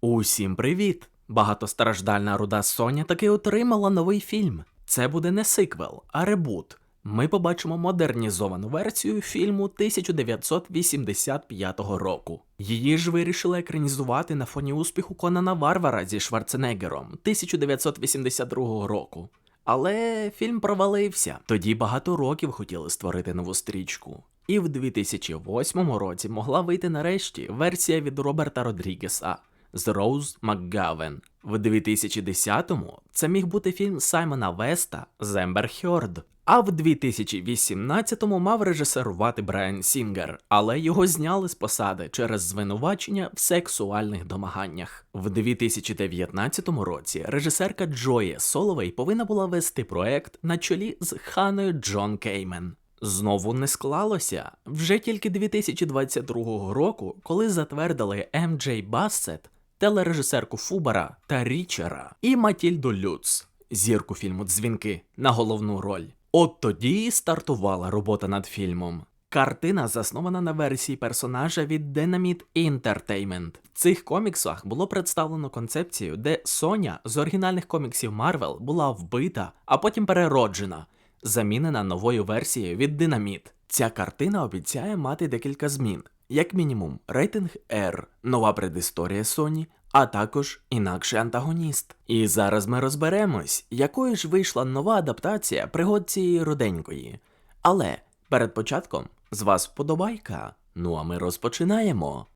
Усім привіт! Багатостраждальна руда Соня таки отримала новий фільм. Це буде не сиквел, а ребут. Ми побачимо модернізовану версію фільму 1985 року. Її ж вирішили екранізувати на фоні успіху Конана Варвара зі Шварценеггером 1982 року. Але фільм провалився. Тоді багато років хотіли створити нову стрічку. І в 2008 році могла вийти нарешті версія від Роберта Родрігеса з Роуз МакГавен. В 2010-му це міг бути фільм Саймона Веста з Ембер Хьорд. А в 2018-му мав режисерувати Брайан Сінгер, але його зняли з посади через звинувачення в сексуальних домаганнях. В 2019 році режисерка Джоє Соловей повинна була вести проект на чолі з Ханою Джон Кеймен. Знову не склалося вже тільки 2022 року, коли затвердили М. Джей Бассет, телережисерку Фубара та Річера і Матільду Люц, зірку фільму Дзвінки на головну роль. От тоді і стартувала робота над фільмом. Картина заснована на версії персонажа від Dynamite Entertainment. В цих коміксах було представлено концепцію, де Соня з оригінальних коміксів Марвел була вбита, а потім перероджена, замінена новою версією від Dynamite. Ця картина обіцяє мати декілька змін, як мінімум, рейтинг R, нова предісторія Соні, а також інакший антагоніст. І зараз ми розберемось, якою ж вийшла нова адаптація пригод цієї руденької. Але перед початком з вас вподобайка. Ну а ми розпочинаємо.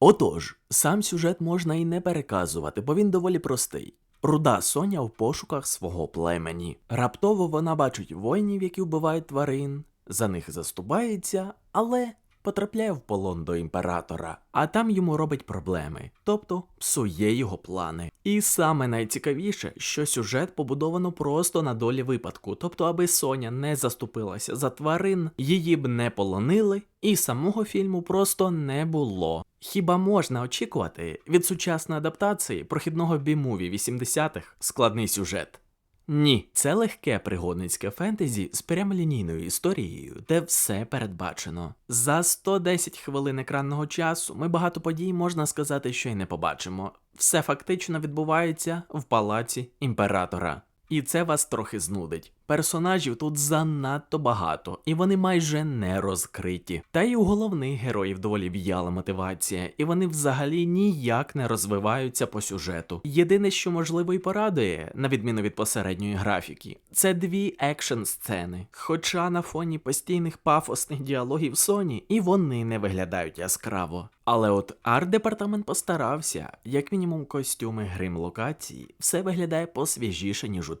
Отож, сам сюжет можна і не переказувати, бо він доволі простий. Руда Соня в пошуках свого племені. Раптово вона бачить воїнів, які вбивають тварин, за них заступається, але потрапляє в полон до імператора, а там йому робить проблеми, тобто псує його плани. І саме найцікавіше, що сюжет побудовано просто на долі випадку, тобто, аби Соня не заступилася за тварин, її б не полонили, і самого фільму просто не було. Хіба можна очікувати від сучасної адаптації прохідного бімуві 80-х складний сюжет? Ні, це легке пригодницьке фентезі з прямолінійною історією, де все передбачено. За 110 хвилин екранного часу ми багато подій можна сказати, що й не побачимо. Все фактично відбувається в палаці імператора. І це вас трохи знудить. Персонажів тут занадто багато, і вони майже не розкриті. Та й у головних героїв доволі в'яла мотивація, і вони взагалі ніяк не розвиваються по сюжету. Єдине, що можливо і порадує, на відміну від посередньої графіки, це дві екшн сцени. Хоча на фоні постійних пафосних діалогів Соні і вони не виглядають яскраво. Але от арт-департамент постарався, як мінімум, костюми грим локації, все виглядає посвіжіше, ніж у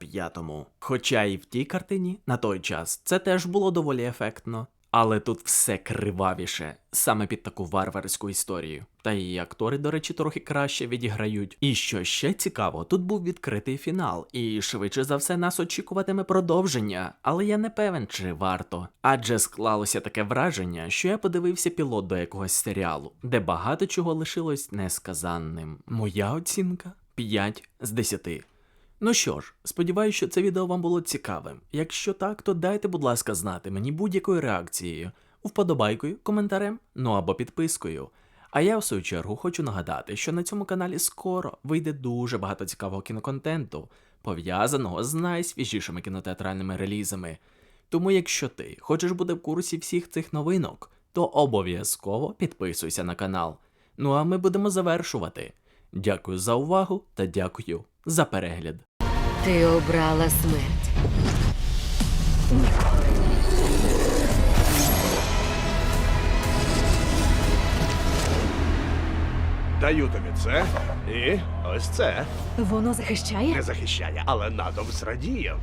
1985-му. Хоча і в тій картині на той час це теж було доволі ефектно. Але тут все кривавіше, саме під таку варварську історію. Та і актори, до речі, трохи краще відіграють. І що ще цікаво, тут був відкритий фінал, і швидше за все нас очікуватиме продовження, але я не певен, чи варто. Адже склалося таке враження, що я подивився пілот до якогось серіалу, де багато чого лишилось несказанним. Моя оцінка 5 з 10. Ну що ж, сподіваюся, що це відео вам було цікавим. Якщо так, то дайте, будь ласка, знати мені будь-якою реакцією, вподобайкою, коментарем, ну або підпискою. А я, в свою чергу, хочу нагадати, що на цьому каналі скоро вийде дуже багато цікавого кіноконтенту, пов'язаного з найсвіжішими кінотеатральними релізами. Тому, якщо ти хочеш бути в курсі всіх цих новинок, то обов'язково підписуйся на канал. Ну а ми будемо завершувати. Дякую за увагу та дякую за перегляд. Ти обрала смерть. Даю тобі це і ось це. Воно захищає? Не захищає, але надом зрадіє.